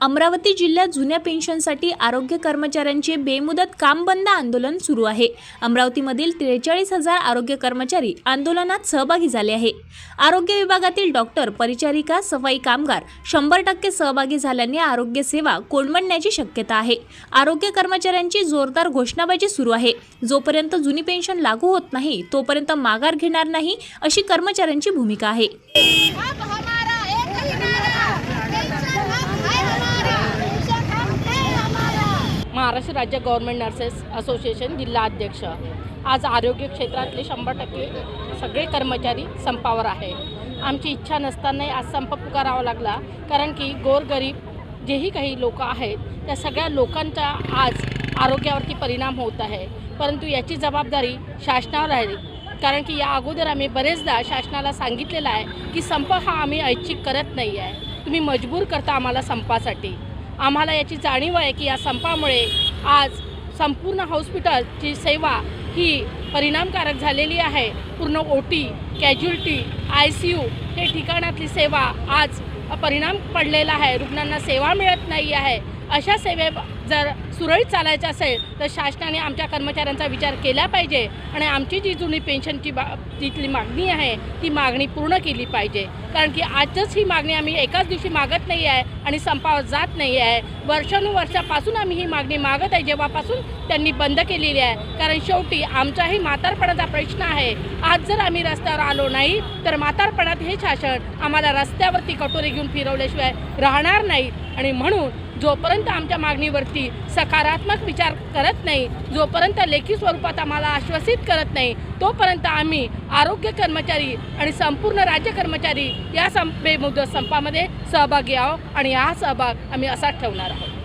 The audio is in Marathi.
अमरावती जिल्ह्यात जुन्या पेन्शनसाठी आरोग्य कर्मचाऱ्यांचे बेमुदत काम बंद आंदोलन सुरू आहे. अमरावतीमधील त्रेचाळीस हजार आरोग्य कर्मचारी आंदोलनात सहभागी झाले आहे. आरोग्य विभागातील डॉक्टर परिचारिका सफाई कामगार शंभर टक्के सहभागी झाल्याने आरोग्य सेवा कोलमडण्याची शक्यता आहे. आरोग्य कर्मचाऱ्यांची जोरदार घोषणाबाजी सुरू आहे. जोपर्यंत जुनी पेन्शन लागू होत नाही तोपर्यंत माघार घेणार नाही अशी कर्मचाऱ्यांची भूमिका आहे. महाराष्ट्र राज्य गव्हर्नमेंट नर्सेस असोसिएशन जिल्हा अध्यक्ष. आज आरोग्य क्षेत्रातले शंभर टक्के सगळे कर्मचारी संपावर आहे. आमची इच्छा नसतानाही आज संप पुकारावा लागला. कारण की गोरगरीब जेही काही लोक आहेत त्या सगळ्या लोकांचा आज आरोग्यावरती परिणाम होत आहे. परंतु याची जबाबदारी शासनावर आहे. कारण की या अगोदर आम्ही बरेचदा शासनाला सांगितलेलं आहे की संप हा आम्ही ऐच्छिक करत नाही आहे तुम्ही मजबूर करता आम्हाला संपासाठी. आम्हाला याची जाणीव आहे की या संपामुळे आज संपूर्ण हॉस्पिटलची सेवा ही परिणामकारक झालेली आहे. पूर्ण O T casualty I C U हे ठिकाणातली सेवा आज परिणाम पडलेला आहे. रुग्णांना सेवा मिळत नाही आहे. अशा सेवे जर सुरळीत चालायचं असेल तर शासनाने आमच्या कर्मचाऱ्यांचा विचार केला पाहिजे आणि आमची जी जुनी पेन्शनची बा तिथली मागणी आहे ती मागणी पूर्ण केली पाहिजे. कारण की आजच ही मागणी आम्ही एकाच दिवशी मागत नाही आहे आणि संपावर जात नाही आहे. वर्षानुवर्षापासून आम्ही ही मागणी मागत आहे जेव्हापासून त्यांनी बंद केलेली आहे. कारण शेवटी आमचाही म्हातारपणाचा प्रश्न आहे. आज जर आम्ही रस्त्यावर आलो नाही तर म्हातारपणात हे शासन आम्हाला रस्त्यावरती कटोरी घेऊन फिरवल्याशिवाय राहणार नाही. आणि म्हणून जोपर्यंत आमच्या मागणीवरती सकारात्मक विचार करत नाही जोपर्यंत लेखी स्वरूपात आम्हाला आश्वासित करत नाही तोपर्यंत आम्ही आरोग्य कर्मचारी आणि संपूर्ण राज्य कर्मचारी या संप बेमुदत संपामध्ये सहभागी आहोत आणि हा सहभाग आम्ही असाच ठेवणार आहोत.